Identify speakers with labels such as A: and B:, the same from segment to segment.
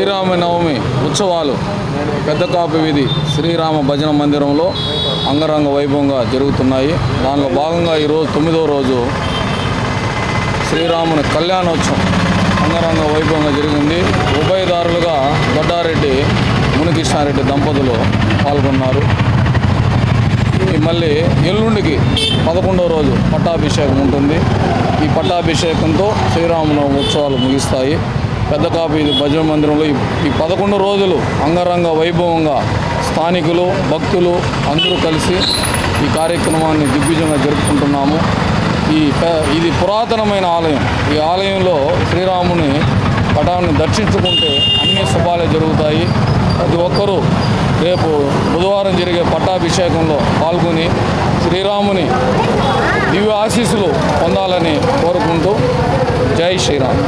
A: శ్రీరామనవమి ఉత్సవాలు పెద్ద కాపు వీధి శ్రీరామ భజన మందిరంలో అంగరంగ వైభవంగా జరుగుతున్నాయి. దానిలో భాగంగా ఈరోజు తొమ్మిదో రోజు శ్రీరాముని కళ్యాణోత్సవం అంగరంగ వైభవంగా జరిగింది. ఉభయదారులుగా దొడ్డారెడ్డి మునికృష్ణారెడ్డి దంపతులు పాల్గొన్నారు. మళ్ళీ ఎల్లుండికి పదకొండవ రోజు పట్టాభిషేకం ఉంటుంది. ఈ పట్టాభిషేకంతో శ్రీరామనవమి ఉత్సవాలు ముగిస్తాయి. పెద్ద కాపీ భజన మందిరంలో. ఈ పదకొండు రోజులు అంగరంగ వైభవంగా స్థానికులు భక్తులు అందరూ కలిసి ఈ కార్యక్రమాన్ని దిగ్విజయంగా జరుపుకుంటున్నాము. ఈ ప- ఇది పురాతనమైన ఆలయం. ఈ ఆలయంలో శ్రీరాముని పటాన్ని దర్శించుకుంటే అన్ని శుభాలే జరుగుతాయి. ప్రతి ఒక్కరూ రేపు బుధవారం జరిగే పట్టాభిషేకంలో పాల్గొని శ్రీరాముని దివ్య ఆశీస్సులు పొందాలని కోరుకుంటూ జై శ్రీరామ్.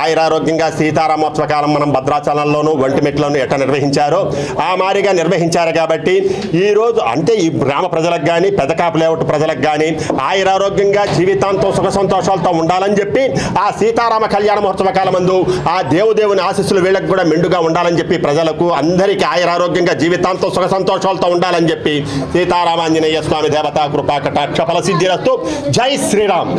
B: ఆయురారోగ్యంగా సీతారామోత్సవ కాలం మనం భద్రాచలంలోనూ ఒంటిమిట్లోను ఎట్ట నిర్వహించారో ఆ మారిగా నిర్వహించారు కాబట్టి ఈ రోజు అంటే ఈ గ్రామ ప్రజలకు కానీ పెదకాపు లేఅవుట్ ప్రజలకు కానీ ఆయురారోగ్యంగా జీవితాంతం సుఖ సంతోషాలతో ఉండాలని చెప్పి ఆ సీతారామ కళ్యాణ మహోత్సవ కాలం మందు ఆ దేవుదేవుని ఆశీస్సులు వీళ్ళకి కూడా మెండుగా ఉండాలని చెప్పి ప్రజలకు అందరికీ ఆయురారోగ్యంగా జీవితాంతం సుఖ సంతోషాలతో ఉండాలని చెప్పి సీతారామాంజనేయ స్వామి దేవతా కృపా కటాక్ష ఫలసిద్ధిరస్తు జై శ్రీరామ్.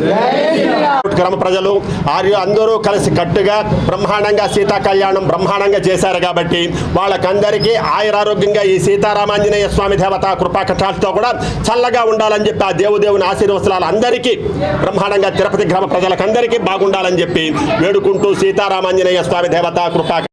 B: గ్రామ ప్రజలు ఆర్య అందరూ కలిసి కట్టుగా బ్రహ్మాండంగా సీతా కళ్యాణం బ్రహ్మాండంగా చేశారు కాబట్టి వాళ్ళకందరికీ ఆయురారోగ్యంగా ఈ సీతారామాంజనేయ స్వామి దేవత కృపాకటాలతో కూడా చల్లగా ఉండాలని చెప్పి ఆ దేవుదేవుని ఆశీర్వసనాలు అందరికీ బ్రహ్మాండంగా తిరుపతి గ్రామ ప్రజలకందరికీ బాగుండాలని చెప్పి వేడుకుంటూ సీతారామాంజనేయ స్వామి దేవత కృపా